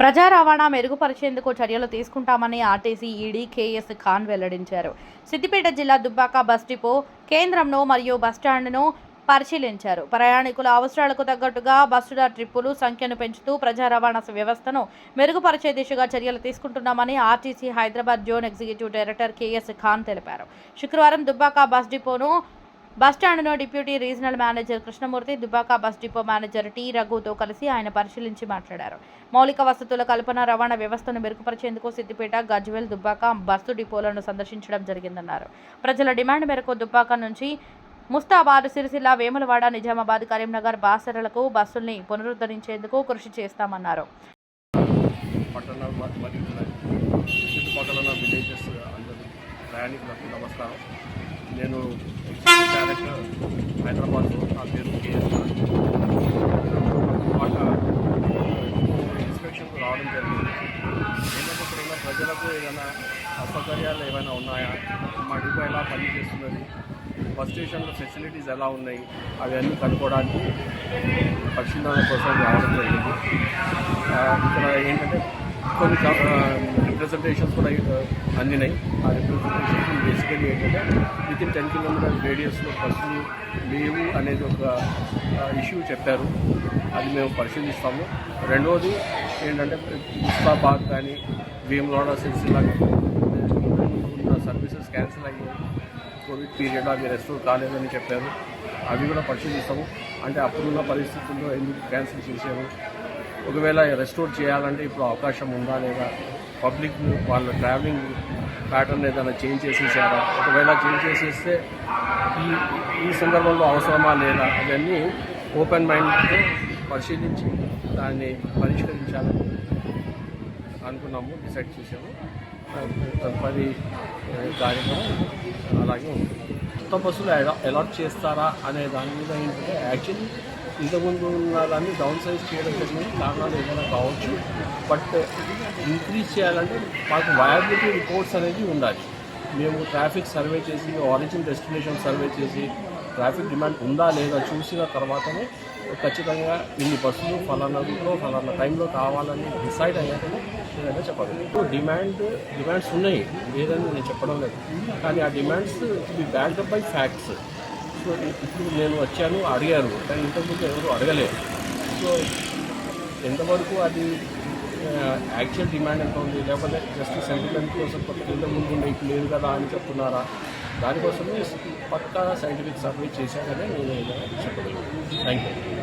ప్రజా రవాణా మెరుగుపరిచేందుకు చర్యలు తీసుకుంటామని ఆర్టీసీ ఈడీ కేఎస్ ఖాన్ వెల్లడించారు. సిద్దిపేట జిల్లా దుబ్బాక బస్ డిపో కేంద్రంను మరియు బస్టాండ్ను పరిశీలించారు. ప్రయాణికుల అవసరాలకు తగ్గట్టుగా బస్సుల ట్రిప్పులు సంఖ్యను పెంచుతూ ప్రజా రవాణా వ్యవస్థను మెరుగుపరిచే దిశగా చర్యలు తీసుకుంటున్నామని RTC Hyderabad zone executive director KS Khan తెలిపారు. శుక్రవారం దుబ్బాక బస్ డిపోను బస్టాండ్ను deputy regional manager Krishnamurthy Dubbaka bus depot manager T రఘుతో కలిసి ఆయన పరిశీలించి మాట్లాడారు. మౌలిక వసతుల కల్పన రవాణా వ్యవస్థను మెరుగుపరిచేందుకు సిద్దిపేట గజ్వేల్ దుబ్బాక బస్సు డిపోలను సందర్శించడం జరిగిందన్నారు. ప్రజల డిమాండ్ మేరకు దుబ్బాక నుంచి ముస్తాబాద్ సిరిసిల్ల వేములవాడ నిజామాబాద్ కరీంనగర్ బాసరలకు బస్సుల్ని పునరుద్ధరించేందుకు కృషి చేస్తామన్నారు. ప్రయాణికులకు నమస్కారం. నేను డైరెక్టర్ హైదరాబాద్ నా పేరు కేఎస్ మాట ఇన్స్పెక్షన్కు రావడం జరిగింది. ఏంటంటే ఇక్కడ ఉన్న ప్రజలకు ఏదైనా అసౌకర్యాలు ఏమైనా ఉన్నాయా? మా డిపో ఎలా పనిచేస్తున్నది? బస్ స్టేషన్లో ఫెసిలిటీస్ ఎలా ఉన్నాయి? అవన్నీ కనుక్కోవడానికి పరిశీలన కోసం రావడం జరిగింది. ఇక్కడ ఏంటంటే కొన్ని రిప్రజెంటేషన్స్ కూడా అందినాయి. ఆ రిప్రజెంటేషన్స్ బేసికలీ ఏంటంటే విత్ ఇన్ టెన్ కిలోమీటర్ రేడియస్లో బస్సులు లేవు అనేది ఒక ఇష్యూ చెప్పారు. అది మేము పరిశీలిస్తాము. రెండవది ఏంటంటే ముస్తాబాద్ కానీ భీమలోడ సిరిసిల్ల ఉన్న సర్వీసెస్ క్యాన్సిల్ అయ్యాయి కోవిడ్ పీరియడ్ అవి రెస్టోర్ కాలేదని చెప్పారు. అవి కూడా పరిశీలిస్తాము. అంటే అప్పుడున్న పరిస్థితుల్లో ఎందుకు క్యాన్సిల్ చేశారు? ఒకవేళ రెస్టోర్ చేయాలంటే ఇప్పుడు అవకాశం ఉందా లేదా? పబ్లిక్ వాళ్ళ ట్రావెలింగ్ ప్యాటర్న్ ఏదైనా చేంజ్ చేసేసారా? ఒకవేళ చేంజ్ చేసేస్తే ఈ ఈ సందర్భంలో అవసరమా లేదా? అవన్నీ ఓపెన్ మైండ్తో పరిశీలించి దాన్ని పరిష్కరించాలని అనుకున్నాము డిసైడ్ చేసాము తదుపరి కార్యక్రమం అలాగే ఉంటుంది. కొత్త బస్సులు అలాట్ చేస్తారా అనే దాని మీద ఏంటంటే యాక్చువల్లీ ఇంతకుముందు ఉన్న దాన్ని డౌన్ సైజ్ చేయడం జరిగింది. కారణాలు ఏదైనా కావచ్చు. బట్ ఇంక్రీజ్ చేయాలంటే మాకు వయాబిలిటీ రిపోర్ట్స్ అనేది ఉండాలి. మేము ట్రాఫిక్ సర్వే చేసి ఆరిజిన్ డెస్టినేషన్ సర్వే చేసి ట్రాఫిక్ డిమాండ్ ఉందా లేదా చూసిన తర్వాతనే ఖచ్చితంగా ఇన్ని బస్సులు ఫలానా రూట్లో ఫలానా టైంలో కావాలని డిసైడ్ అయ్యాకనే ఏదైనా చెప్పగలను డిమాండ్ డిమాండ్స్ ఉన్నాయి. లేదని నేను చెప్పడం లేదు. కానీ ఆ demands be backed by facts so ఇప్పుడు నేను వచ్చాను అడిగాను కానీ ఇంతకుముందు ఎవరు అడగలేదు. సో ఎంతవరకు అది యాక్చువల్ డిమాండ్ ఎంత ఉంది? లేకపోతే జస్ట్ సెంటిమెంట్ కోసం కొత్త ఇంతకుముందు ముందు ఉండే ఇప్పుడు లేదు కదా అని చెప్తున్నారా? దానికోసమే పక్కా సైంటిఫిక్ సర్వే చేశాకనే నేను చెప్పగలను. Thank you